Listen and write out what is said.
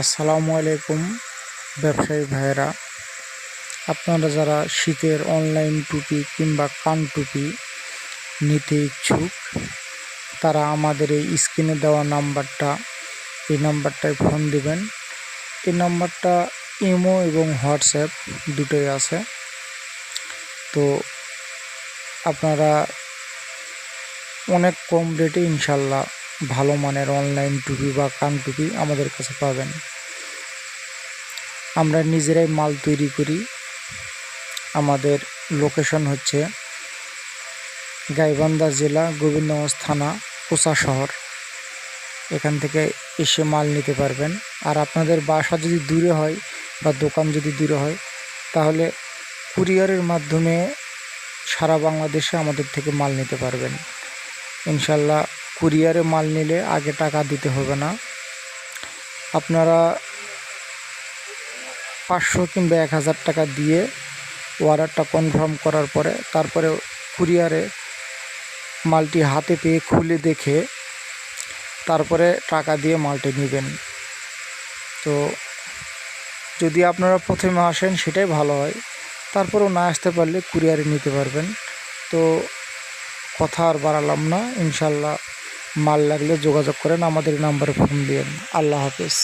আসসালামু আলাইকুম, ব্যবসায়ী ভাইয়েরা। আপনারা যারা শীতের অনলাইন টুপি কিংবা কান টুপি নিতে ইচ্ছুক, তারা আমাদের এই স্ক্রিনে দেওয়া নাম্বারটা, এই নাম্বারটায় ফোন দিবেন। এই নাম্বারটা ইমো এবং হোয়াটসঅ্যাপ দুটোই আছে। তো আপনারা অনেক কম রেটে ইনশাল্লাহ ভালো মানের অনলাইন টুপি বা কান টুপি আমাদের কাছে পাবেন। আমরা নিজেরাই মাল তৈরি করি। আমাদের লোকেশন হচ্ছে গাইবান্ধা জেলা গোবিন্দগঞ্জ থানা কোচা শহর। এখান থেকে এসে মাল নিতে পারবেন। আর আপনাদের বাসা যদি দূরে হয় বা দোকান যদি দূরে হয়, তাহলে কুরিয়ারের মাধ্যমে সারা বাংলাদেশে আমাদের থেকে মাল নিতে পারবেন। ইনশাল্লাহ কুরিয়ারে মাল নিলে আগে টাকা দিতে হবে না। আপনারা পাঁচশো কিংবা এক হাজার টাকা দিয়ে অর্ডারটা কনফার্ম করার পরে তারপরে কুরিয়ারে মালটি হাতে পেয়ে খুলে দেখে তারপরে টাকা দিয়ে মালটি নেবেন। তো যদি আপনারা প্রথমে আসেন সেটাই ভালো হয়, তারপরেও না আসতে পারলে কুরিয়ারে নিতে পারবেন। তো কথা আর বাড়ালাম না ইনশাল্লাহ মাল লাগলে যোগাযোগ করেন আমাদের নাম্বারে ফোন দিয়ে আল্লাহ হাফেজ।